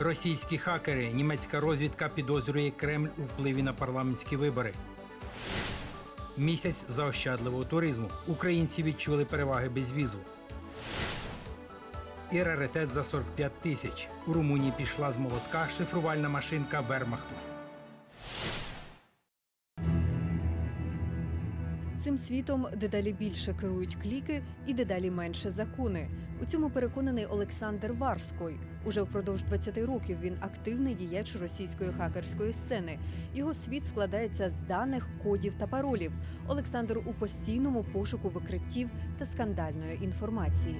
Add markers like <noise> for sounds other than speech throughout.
Російські хакери, німецька розвідка підозрює Кремль у впливі на парламентські вибори. Місяць заощадливого туризму. Українці відчули переваги безвізу. І раритет за 45 тисяч. У Румунії пішла з молотка шифрувальна машинка Вермахту. Цим світом дедалі більше керують кліки і дедалі менше закони. У цьому переконаний Олександр Варской. Уже впродовж 20 років він активний діяч російської хакерської сцени. Його світ складається з даних, кодів та паролів. Олександр у постійному пошуку викриттів та скандальної інформації.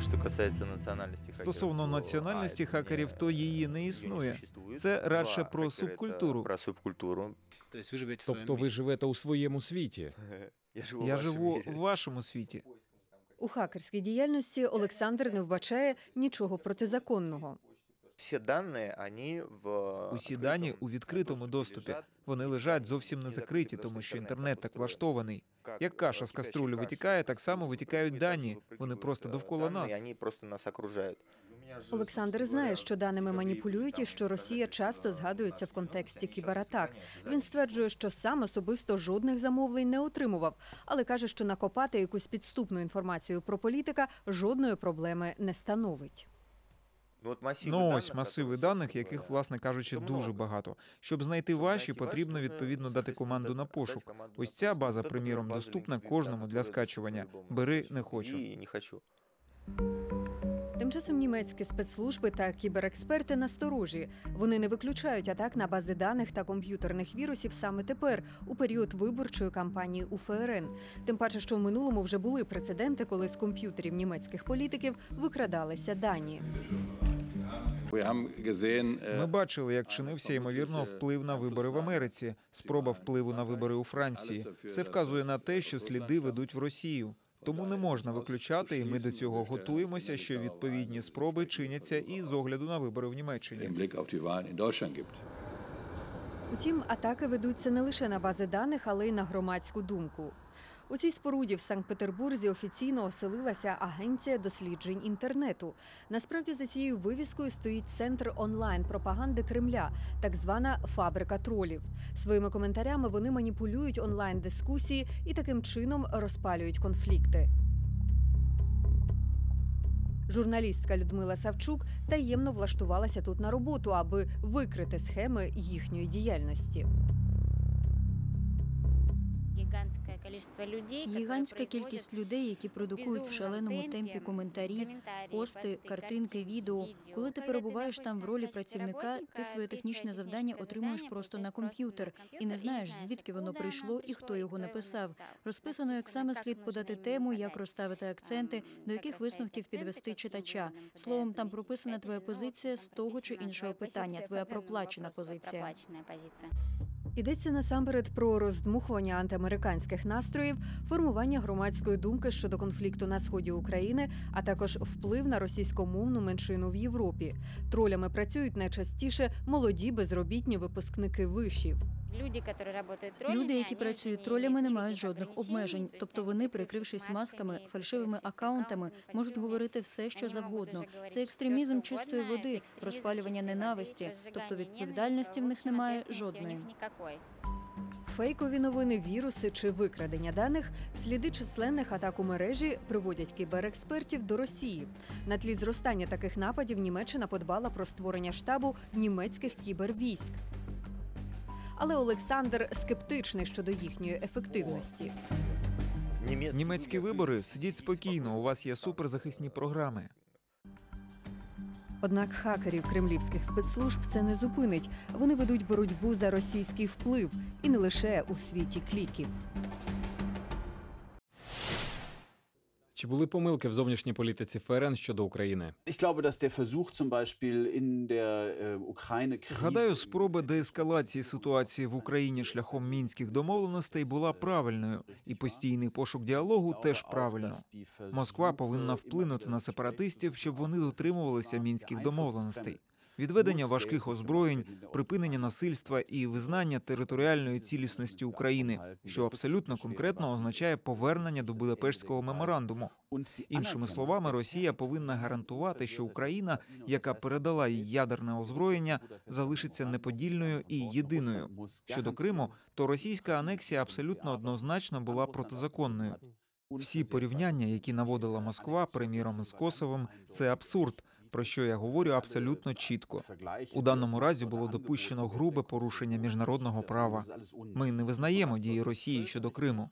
Що касається національності Стосовно національності хакерів, то її не існує. Це радше про субкультуру. Про субкультуру. Тобто ви живете у своєму світі. <laughs> Я живу, Я в вашому живу в вашому світі. У хакерській діяльності Олександр не вбачає нічого протизаконного. Всі дані, вони в Усі дані у відкритому доступі. Вони лежать зовсім не закриті, тому що інтернет так влаштований. Як каша з каструлі витікає, так само витікають дані. Вони просто довкола нас. Вони просто нас окружають. Олександр знає, що даними маніпулюють і що Росія часто згадується в контексті кібератак. Він стверджує, що сам особисто жодних замовлень не отримував, але каже, що накопати якусь підступну інформацію про політика жодної проблеми не становить. Ну, Ну ось масиви даних, яких, власне кажучи, дуже багато. Щоб знайти ваші, потрібно відповідно дати команду на пошук. Ось ця база, приміром, доступна кожному для скачування. Бери не хочу. Тим часом німецькі спецслужби та кіберексперти насторожі. Вони не виключають атак на бази даних та комп'ютерних вірусів саме тепер, у період виборчої кампанії у ФРН. Тим паче, що в минулому вже були прецеденти, коли з комп'ютерів німецьких політиків викрадалися дані. Ми бачили, як чинився ймовірно вплив на вибори в Америці, спроба впливу на вибори у Франції. Все вказує на те, що сліди ведуть в Росію. Тому не можна виключати, і ми до цього готуємося, що відповідні спроби чиняться і з огляду на вибори в Німеччині. Утім, атаки ведуться не лише на бази даних, але й на громадську думку. У цій споруді в Санкт-Петербурзі офіційно оселилася агенція досліджень інтернету. Насправді за цією вивіскою стоїть центр онлайн пропаганди Кремля, так звана фабрика тролів. Своїми коментарями вони маніпулюють онлайн дискусії і таким чином розпалюють конфлікти. Журналістка Людмила Савчук таємно влаштувалася тут на роботу, аби викрити схеми їхньої діяльності. Гігантська кількість людей, які продукують в шаленому темпі коментарі, пости, картинки, відео. Коли ти перебуваєш там в ролі працівника, ти своє технічне завдання отримуєш просто на комп'ютер і не знаєш, звідки воно прийшло і хто його написав. Розписано, як саме слід подати тему, як розставити акценти, до яких висновків підвести читача. Словом, там прописана твоя позиція з того чи іншого питання, твоя проплачена позиція. Йдеться насамперед про роздмухування антиамериканських настроїв, формування громадської думки щодо конфлікту на сході України, а також вплив на російськомовну меншину в Європі. Тролями працюють найчастіше молоді безробітні випускники вишів. Люди, які працюють тролями, не мають жодних обмежень. Тобто вони, прикрившись масками, фальшивими акаунтами, можуть говорити все, що завгодно. Це екстремізм чистої води, розпалювання ненависті. Тобто відповідальності в них немає жодної. Фейкові новини, віруси чи викрадення даних, сліди численних атак у мережі приводять кіберекспертів до Росії. На тлі зростання таких нападів Німеччина подбала про створення штабу німецьких кібервійськ. Але Олександр скептичний щодо їхньої ефективності. Німецькі вибори сидіть спокійно. У вас є суперзахисні програми. Однак хакерів кремлівських спецслужб це не зупинить. Вони ведуть боротьбу за російський вплив і не лише у світі кліків. Чи були помилки в зовнішній політиці ФРН щодо України? Äh. Гадаю, спроба деескалації ситуації в Україні шляхом мінських домовленостей була правильною, і постійний пошук діалогу теж правильно. Москва повинна вплинути на сепаратистів, щоб вони дотримувалися мінських домовленостей. Відведення важких озброєнь, припинення насильства і визнання територіальної цілісності України, що абсолютно конкретно означає повернення до Будапештського меморандуму. Іншими словами, Росія повинна гарантувати, що Україна, яка передала їй ядерне озброєння, залишиться неподільною і єдиною. Щодо Криму, то російська анексія абсолютно однозначно була протизаконною. Всі порівняння, які наводила Москва, приміром з Косовом, це абсурд, про що я говорю абсолютно чітко. У даному разі було допущено грубе порушення міжнародного права. Ми не визнаємо дії Росії щодо Криму.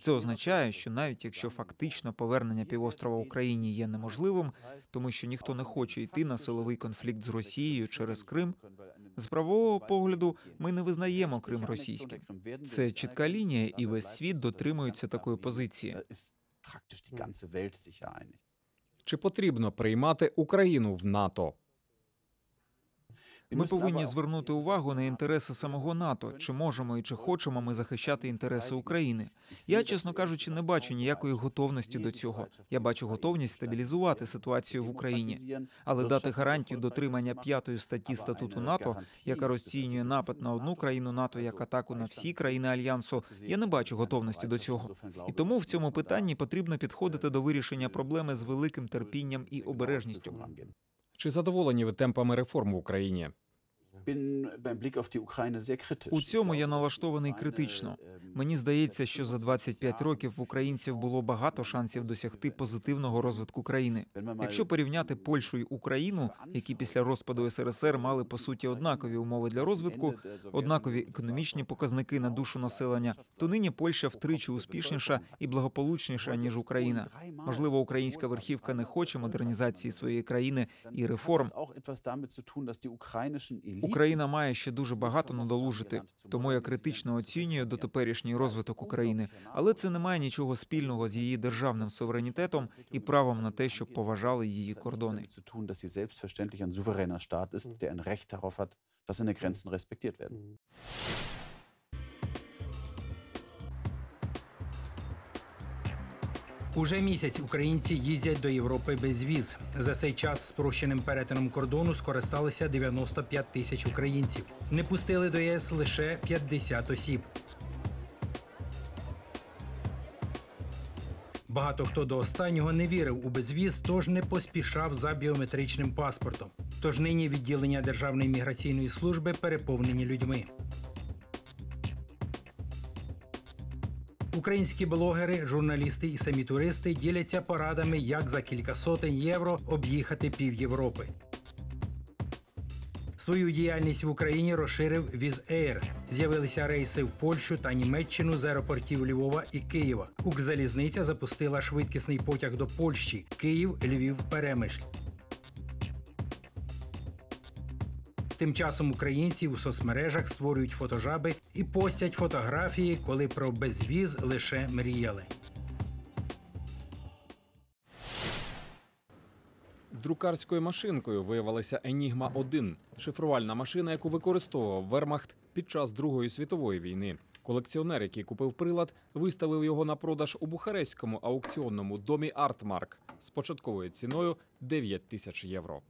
Це означає, що навіть якщо фактично повернення півострова Україні є неможливим, тому що ніхто не хоче йти на силовий конфлікт з Росією через Крим, з правового погляду ми не визнаємо Крим російським. Це чітка лінія, і весь світ дотримується такої позиції. Чи потрібно приймати Україну в НАТО? Ми повинні звернути увагу на інтереси самого НАТО. Чи можемо і чи хочемо ми захищати інтереси України? Я, чесно кажучи, не бачу ніякої готовності до цього. Я бачу готовність стабілізувати ситуацію в Україні, але дати гарантію дотримання п'ятої статті статуту НАТО, яка розцінює напад на одну країну НАТО як атаку на всі країни альянсу. Я не бачу готовності до цього. І тому в цьому питанні потрібно підходити до вирішення проблеми з великим терпінням і обережністю. Чи задоволені ви темпами реформ в Україні? У цьому я налаштований критично. Мені здається, що за 25 років в українців було багато шансів досягти позитивного розвитку країни. Якщо порівняти Польщу і Україну, які після розпаду СРСР мали по суті однакові умови для розвитку, однакові економічні показники на душу населення, то нині Польща втричі успішніша і благополучніша ніж Україна. Можливо, українська верхівка не хоче модернізації своєї країни і реформ. Україна має ще дуже багато надолужити, тому я критично оцінюю дотеперішній розвиток України, але це не має нічого спільного з її державним суверенітетом і правом на те, щоб поважали її кордони. Уже місяць українці їздять до Європи без віз. За цей час спрощеним перетином кордону скористалися 95 тисяч українців. Не пустили до ЄС лише 50 осіб. Багато хто до останнього не вірив у безвіз, тож не поспішав за біометричним паспортом. Тож нині відділення Державної міграційної служби переповнені людьми. Українські блогери, журналісти і самі туристи діляться порадами, як за кілька сотень євро об'їхати пів Європи. Свою діяльність в Україні розширив Віз Візеєр. З'явилися рейси в Польщу та Німеччину з аеропортів Львова і Києва. Укрзалізниця запустила швидкісний потяг до Польщі Київ, Львів, Перемишль. Тим часом українці у соцмережах створюють фотожаби і постять фотографії, коли про безвіз лише мріяли. Друкарською машинкою виявилася Енігма 1 шифрувальна машина, яку використовував Вермахт під час Другої світової війни. Колекціонер, який купив прилад, виставив його на продаж у бухарестському аукціонному домі Артмарк з початковою ціною 9 тисяч євро.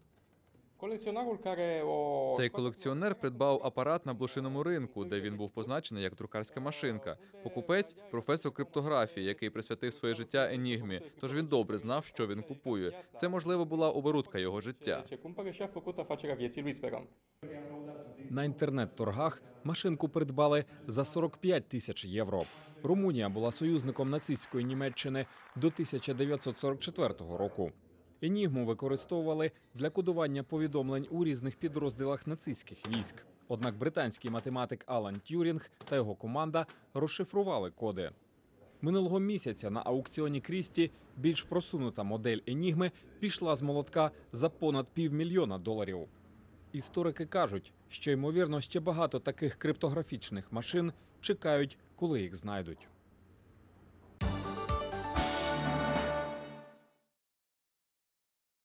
Цей колекціонер придбав апарат на блошиному ринку, де він був позначений як друкарська машинка. Покупець професор криптографії, який присвятив своє життя енігмі. Тож він добре знав, що він купує. Це можливо була оборудка його життя. На інтернет-торгах машинку придбали за 45 тисяч євро. Румунія була союзником нацистської Німеччини до 1944 року. Енігму використовували для кодування повідомлень у різних підрозділах нацистських військ. Однак британський математик Алан Тюрінг та його команда розшифрували коди. Минулого місяця на аукціоні Крісті більш просунута модель Енігми пішла з молотка за понад півмільйона доларів. Історики кажуть, що ймовірно ще багато таких криптографічних машин чекають, коли їх знайдуть.